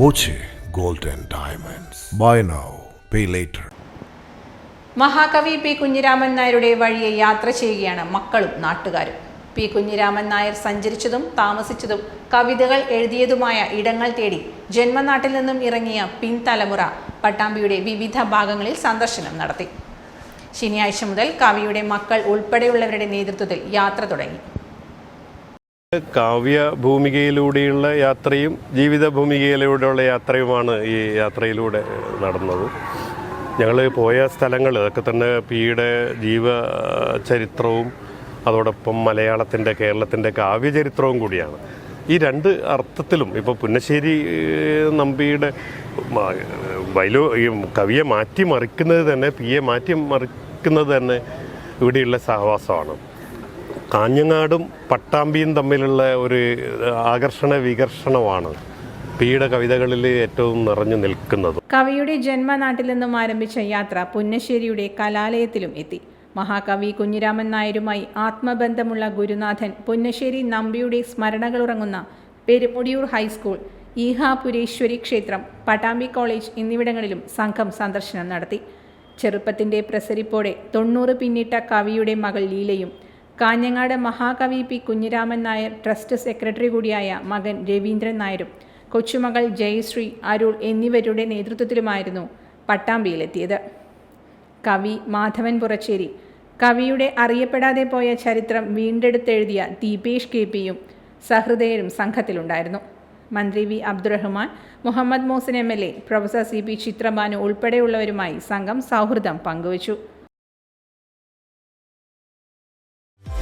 Boche gold and diamonds. Buy now pay later മഹാകവി P Kunhiraman നായരുടെ വഴിയെ യാത്ര ചെയ്യുകയാണ് മക്കളും നാട്ടുകാരും. പി കുഞ്ഞിരാമൻ നായർ സഞ്ചരിച്ചതും താമസിച്ചതും കവിതകൾ എഴുതിയതുമായ ഇടങ്ങൾ തേടി ജന്മനാട്ടിൽ നിന്നും ഇറങ്ങിയ പിൻതലമുറ പട്ടാമ്പിയുടെ വിവിധ ഭാഗങ്ങളിൽ സന്ദർശനം നടത്തി. ശനിയാഴ്ച മുതൽ കവിയുടെ മക്കൾ ഉൾപ്പെടെയുള്ളവരുടെ നേതൃത്വത്തിൽ യാത്ര തുടങ്ങി. കാവ്യ ഭൂമികയിലൂടെയുള്ള യാത്രയും ജീവിത ഭൂമികയിലൂടെയുള്ള യാത്രയുമാണ് ഈ യാത്രയിലൂടെ നടന്നത്. ഞങ്ങൾ പോയ സ്ഥലങ്ങൾ അതൊക്കെ തന്നെ പിയുടെ ജീവ ചരിത്രവും അതോടൊപ്പം മലയാളത്തിന്റെ കേരളത്തിന്റെ കാവ്യചരിത്രവും കൂടിയാണ്. ഈ രണ്ട് അർത്ഥത്തിലും ഇപ്പോൾ പുന്നശ്ശേരി നമ്പിയുടെ വൈലോ ഈ കവിയെ മാറ്റിമറിക്കുന്നത് തന്നെ പിയെ മാറ്റിമറിക്കുന്നത് തന്നെ ഇവിടെയുള്ള സഹവാസമാണ് കാഞ്ഞങ്ങാടും പട്ടാമ്പിയും തമ്മിലുള്ള ഒരു ആകർഷണ വികർഷണമാണ് പിയുടെ കവിതകളിൽ ഏറ്റവും നിറഞ്ഞു നിൽക്കുന്നത്. കവിയുടെ ജന്മനാട്ടിൽ നിന്നും ആരംഭിച്ച യാത്ര പുന്നശ്ശേരിയുടെ കലാലയത്തിലും എത്തി. മഹാകവി കുഞ്ഞിരാമൻ നായരുമായി ആത്മബന്ധമുള്ള ഗുരുനാഥൻ പുന്നശ്ശേരി നമ്പിയുടെ സ്മരണകൾ ഉറങ്ങുന്ന പെരുമുടിയൂർ ഹൈസ്കൂൾ ഈഹാപുരേശ്വരി ക്ഷേത്രം പട്ടാമ്പി കോളേജ് എന്നിവിടങ്ങളിലും സംഘം സന്ദർശനം നടത്തി. ചെറുപ്പത്തിന്റെ പ്രസരിപ്പോടെ തൊണ്ണൂറ് പിന്നിട്ട കവിയുടെ മകൾ ലീലയും കാഞ്ഞങ്ങാട് മഹാകവി P Kunhiraman Nair trust secretary കൂടിയായ മകൻ രവീന്ദ്രൻ നായരും കൊച്ചുമകൾ ജയശ്രീ അരുൾ എന്നിവരുടെ നേതൃത്വത്തിലുമായിരുന്നു പട്ടാമ്പിയിലെത്തിയത്. കവി മാധവൻ പുറച്ചേരി കവിയുടെ അറിയപ്പെടാതെ പോയ ചരിത്രം വീണ്ടെടുത്തെഴുതിയ ദീപേഷ് കെ പിയും സഹൃദയരും സംഘത്തിലുണ്ടായിരുന്നു. മന്ത്രി V Abdurahman Muhammad Mohsin M L A professor C P Chithrabhanu ഉൾപ്പെടെയുള്ളവരുമായി സംഘം സൗഹൃദം പങ്കുവച്ചു.